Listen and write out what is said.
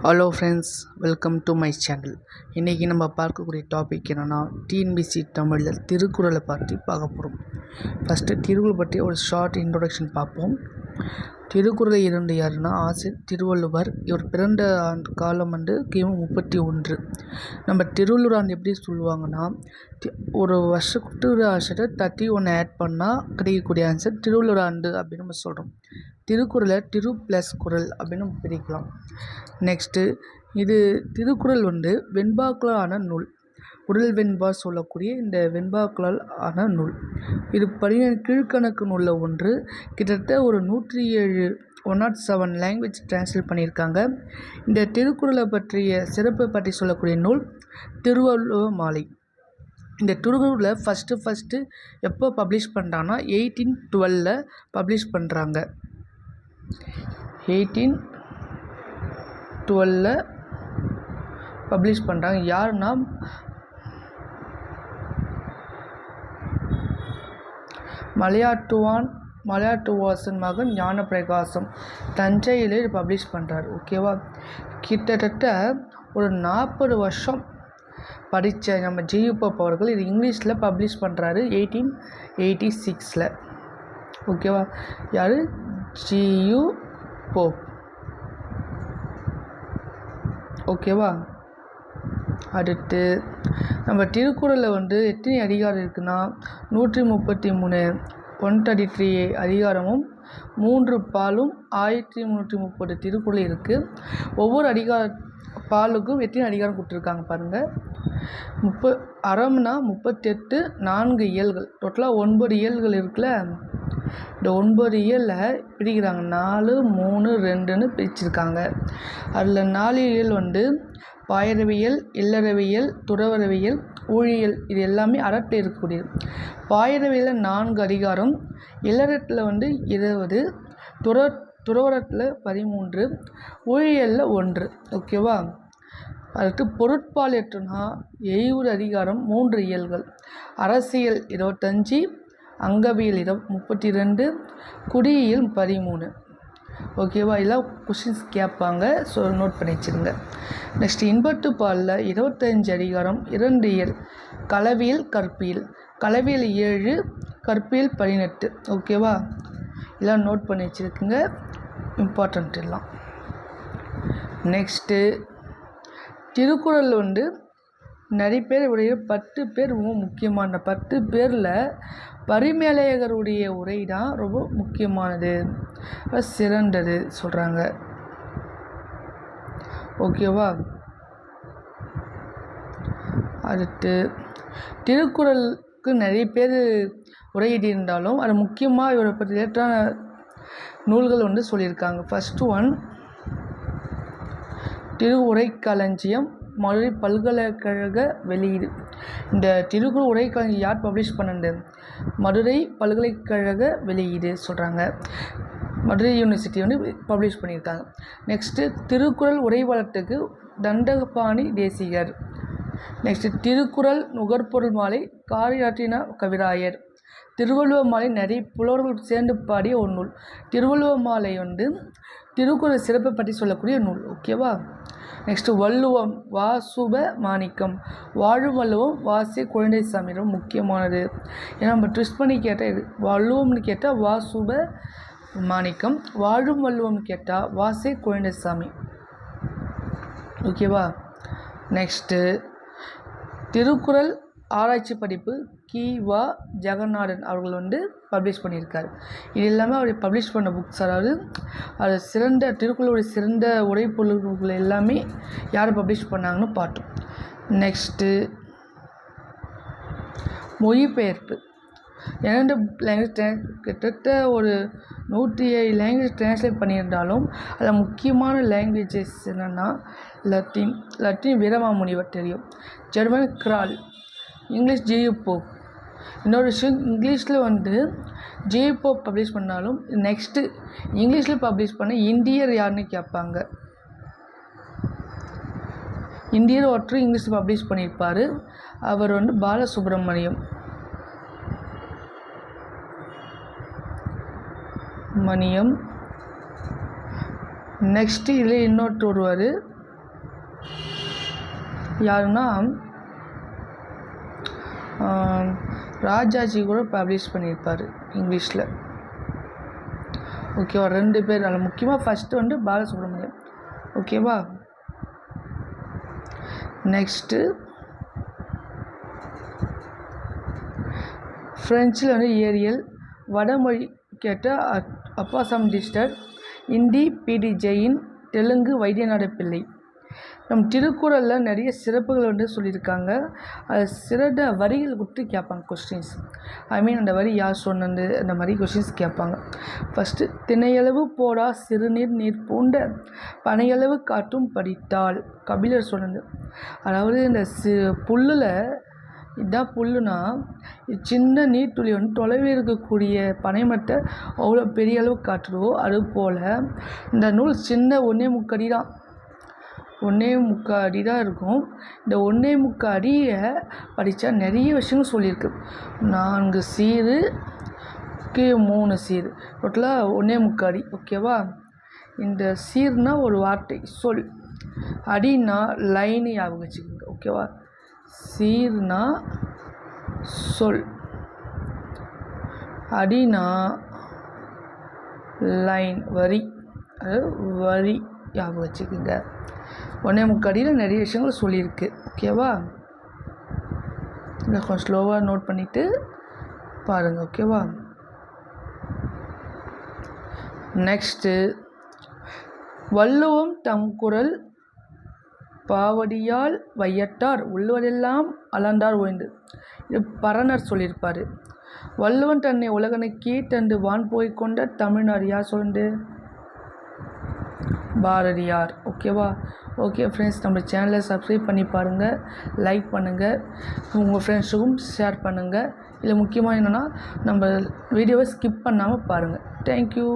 Hello friends welcome to my channel இன்றைக்கி நம்ம பார்க்கக்கூடிய டாபிக் என்னென்னா டிஎன்பிசி தமிழில் திருக்குறளை பற்றி பார்க்க போகிறோம் ஃபஸ்ட்டு திருக்குறள் பற்றி ஒரு ஷார்ட் இன்ட்ரொடக்ஷன் பார்ப்போம். திருக்குறளை இரண்டு யாருன்னா ஆசிரியர் திருவள்ளுவர். இவர் பிறந்த ஆண்டு காலம் வந்து கிமு முப்பத்தி ஒன்று. நம்ம திருவள்ளுவர் ஆண்டு எப்படி சொல்லுவாங்கன்னா ஒரு வருஷத்துக்கு ஆன்சரை தேர்ட்டி ஒன்று ஆட் பண்ணால் கிடைக்கக்கூடிய ஆன்சர் திருவள்ளுவர் ஆண்டு அப்படின்னு நம்ம சொல்கிறோம் திருக்குறளை திரு ப்ளஸ் குறள் அப்படின்னு நம்ம பிரிக்கலாம். நெக்ஸ்ட்டு இது திருக்குறள் வந்து வெண்பாக்களான நூல். உடல் வெண்பா சொல்லக்கூடிய இந்த வெண்பாக்களால் ஆன நூல். இது பதினேழு கீழ்க்கணக்கு நூலில் ஒன்று. கிட்டத்தட்ட ஒரு நூற்றி ஏழு one nought seven language translate பண்ணியிருக்காங்க. இந்த திருக்குறளை பற்றிய சிறப்பை பற்றி சொல்லக்கூடிய நூல் திருவள்ளுவ மாலை. இந்த திருக்குறளை ஃபஸ்ட்டு ஃபஸ்ட்டு எப்போ பப்ளிஷ் பண்ணுறாங்கன்னா எயிட்டீன் டுவெலில் பப்ளிஷ் பண்ணுறாங்க எயிட்டீன் டுவெலில் பப்ளிஷ் பண்ணுறாங்க யாருன்னா மலையாட்டுவான் மலையாட்டுவாசன் மகன் ஞானப்பிரகாசம். தஞ்சையிலே பப்ளிஷ் பண்ணுறாரு ஓகேவா கிட்டத்தட்ட ஒரு நாற்பது வருஷம் படித்த நம்ம ஜியுபப் அவர்கள் இது இங்கிலீஷில் பப்ளிஷ் பண்ணுறாரு எயிட்டீன் எயிட்டி சிக்ஸில் ஓகேவா யார்? G U. ஓகேவா அடுத்து நம்ம திருக்குறளில் வந்து எத்தனை அதிகாரம் இருக்குன்னா நூற்றி முப்பத்தி மூணு. ஒன் தேர்ட்டி த்ரீ அதிகாரமும் மூன்று பாலும் ஆயிரத்தி முந்நூற்றி முப்பது திருக்குறள் இருக்குது ஒவ்வொரு அதிகார பாலுக்கும் எத்தனை அதிகாரம் கொடுத்துருக்காங்க பாருங்கள் முப்ப அறம்னா முப்பத்தெட்டு நான்கு இயல்கள். டோட்டலாக ஒன்பது இயல்கள் இருக்குல்ல? இந்த ஒன்பது இயலில் பிரிக்கிறாங்க நாலு மூணு ரெண்டுன்னு பிரிச்சிருக்காங்க. அதில் நாலு இயல் வந்து பாயரவியல் இல்லறவியல் துறவரவியல் ஊழியல் இது எல்லாமே அறத்தில் இருக்கக்கூடியது. பாயரவியலில் நான்கு அதிகாரம் இல்லறத்தில் வந்து இருபது துற துறவரத்தில் பதிமூன்று ஊழியலில் ஒன்று. ஓகேவா அதற்கு பொருட்பால் எட்டுனா எழுபது அதிகாரம் மூன்று இயல்கள் அரசியல் இருபத்தஞ்சி அங்கவியல் இரு முப்பத்தி ரெண்டு குடியியல் பதிமூணு. ஓகேவா? எல்லாம் கொஷின்ஸ் கேட்பாங்க. ஸோ நோட் பண்ணி வச்சுருங்க. நெக்ஸ்ட் இன்பட்டு பாலில் இருபத்தஞ்சு அதிகாரம் இரண்டு இயல் கலவியல் கற்பியல். கலவியல் ஏழு கற்பியல் பதினெட்டு. ஓகேவா? எல்லாம் நோட் பண்ணி வச்சுருக்குங்க. இம்பார்ட்டண்ட் எல்லாம். நெக்ஸ்ட்டு திருக்குறள் வந்து நிறைய பேர் உடைய பத்து பேர் ரொம்ப முக்கியமான பத்து பேரில் பரிமேலழகருடைய உரை தான் ரொம்ப முக்கியமானது. சிறந்தது சொல்கிறாங்க ஓகேவா அடுத்து திருக்குறளுக்கு நிறைய பேர் உரையிட்டிருந்தாலும் அது முக்கியமாக இவரை பற்றி லேட்டான நூல்கள் வந்து சொல்லியிருக்காங்க. ஃபஸ்ட்டு ஒன் திருவுரைக்களஞ்சியம் மதுரை பல்கலைக்கழக வெளியீடு. இந்த திருக்குறள் உரைக்கலைஞர் யார் பப்ளிஷ் பண்ணுது? மதுரை பல்கலைக்கழக வெளியீடு சொல்கிறாங்க மதுரை யூனிவர்சிட்டி வந்து பப்ளிஷ் பண்ணியிருக்காங்க. நெக்ஸ்ட்டு திருக்குறள் உரைவளத்துக்கு தண்டபாணி தேசிகர். நெக்ஸ்ட்டு திருக்குறள் நுகர்பொருள் மாலை காரியாற்றின கவிராயர். திருவள்ளுவர் மாலை நிறைய புலவர்கள் சேர்ந்து பாடிய ஒரு நூல். திருவள்ளுவர் மாலை வந்து திருக்குறள் சிறப்பை பற்றி சொல்லக்கூடிய நூல் ஓகேவா? நெக்ஸ்ட்டு வள்ளுவம் வாசுப மாணிக்கம். வாழும் வள்ளுவம் வாசி குழந்தைசாமி ரொம்ப முக்கியமானது. ஏன்னா நம்ம ட்விஸ்ட் பண்ணி கேட்டால் இது வள்ளுவம்னு கேட்டால் வாசுப மாணிக்கம் வாழும் வள்ளுவம்னு கேட்டால் வாசி குழந்தைசாமி. ஓகேவா? நெக்ஸ்ட்டு திருக்குறள் ஆராய்ச்சி படிப்பு கி. வா. ஜெகநாதன் அவர்கள் வந்து பப்ளிஷ் பண்ணியிருக்கார். இது எல்லாமே அவர் பப்ளிஷ் பண்ண புக்ஸ் அதாவது அது சிறந்த திருக்குறளுடைய சிறந்த உடைப்பொருள்கள் எல்லாமே யார் பப்ளிஷ் பண்ணாங்கன்னு பார்த்தோம் நெக்ஸ்ட்டு மொழிபெயர்ப்பு. இரண்டு லாங்குவேஜ் கிட்டத்தட்ட ஒரு நூற்றி ஏழு லாங்குவேஜ் ட்ரான்ஸ்லேட் பண்ணியிருந்தாலும் அதில் முக்கியமான லாங்குவேஜஸ் என்னென்னா லத்தீன் லத்தீன் வீரமாமுனிவர் தெரியும். German Graul English G U இன்னொரு விஷயம் இங்கிலீஷில் வந்து ஜியு போப் பப்ளிஷ் பண்ணாலும் நெக்ஸ்ட்டு இங்கிலீஷில் பப்ளிஷ் பண்ண இந்தியர் யாருன்னு கேட்பாங்க. இந்தியர் ஒருத்தர் இங்கிலீஷில் பப்ளிஷ் பண்ணியிருப்பார். அவர் வந்து பாலசுப்ரமணியம். மணியம். நெக்ஸ்ட்டு இதில் இன்னொருத்தர் வருவார் யாருன்னா ராஜாஜி கூட பப்ளிஷ் பண்ணியிருப்பார் இங்கிலீஷில் ஓகேவா ரெண்டு பேர். அதில் முக்கியமாக ஃபஸ்ட்டு வந்து பாலசுப்ரமணியம். ஓகேவா நெக்ஸ்ட்டு ஃப்ரெஞ்சில் வந்து ஏரியல். வடமொழி கேட்ட அப்- அப்பாசாம் டிஸ்டர் இந்தி பிடி ஜெயின் தெலுங்கு வைத்தியநாத பிள்ளை. நம் திருக்குறளில் நிறைய சிறப்புகள் வந்து சொல்லியிருக்காங்க. அது சிறந்த வரிகள் கொடுத்து கேட்பாங்க கொஸ்டின்ஸ் ஐ மீன் அந்த வரி யார் சொன்னது? அந்த மாதிரி கொஸ்டின்ஸ் கேட்பாங்க. ஃபஸ்ட்டு திணையளவு போடா சிறுநீர் நீர் பூண்ட பனையளவு காட்டும் படித்தால் கபிலர் சொன்னது. அதாவது இந்த சி புல்லில் இதான் புல்லுனா சின்ன நீர்த்துளி வந்து தொலைவில் இருக்கக்கூடிய பனைமட்டை அவ்வளோ பெரிய அளவு காட்டுதோ அது போல் இந்த நூல் சின்ன ஒன்றே முக்கடி தான். ஒன்றே முக்கால் அடி தான் இருக்கும். இந்த ஒன்றே முக்கால் அடியை படித்தா நிறைய விஷயங்கள் சொல்லியிருக்கு. நான்கு சீரு கீழே மூணு சீர். டோட்டலாக ஒன்றே முக்கால் அடி ஓகேவா இந்த சீர்னா ஒரு வார்த்தை சொல். அடின்னா லைன் ஞாபகம் வச்சுக்கோங்க ஓகேவா சீர்னா சொல். அடினா லைன் வரி. அதாவது வரி ஞாபகம் வச்சுக்கோங்க. ஒன்றே முக்கடியில் நிறைய விஷயங்கள் சொல்லியிருக்கு ஓகேவா இதை கொஞ்சம் ஸ்லோவாக நோட் பண்ணிவிட்டு பாருங்கள் ஓகேவா நெக்ஸ்ட்டு வள்ளுவம் தம் குரல் பாவடியால் வையட்டார் உள்ளுவரெல்லாம் அலண்டார் ஓய்ந்து. இது பரணர் சொல்லியிருப்பார். வள்ளுவன் தன்னை உலகனுக்கே தண்டு வான் போய்கொண்ட தமிழ்நாடு யார் சொல்லுண்டு? பாரதியார். ஓகேவா? ஓகே ஃப்ரெண்ட்ஸ் நம்ம சேனலை சப்ஸ்கிரைப் பண்ணி பாருங்கள் லைக் பண்ணுங்கள் உங்கள் ஃப்ரெண்ட்ஸுக்கும் ஷேர் பண்ணுங்கள் இதில் முக்கியமாக என்னென்னா நம்ம வீடியோவை ஸ்கிப் பண்ணாமல் பாருங்கள் தேங்க்யூ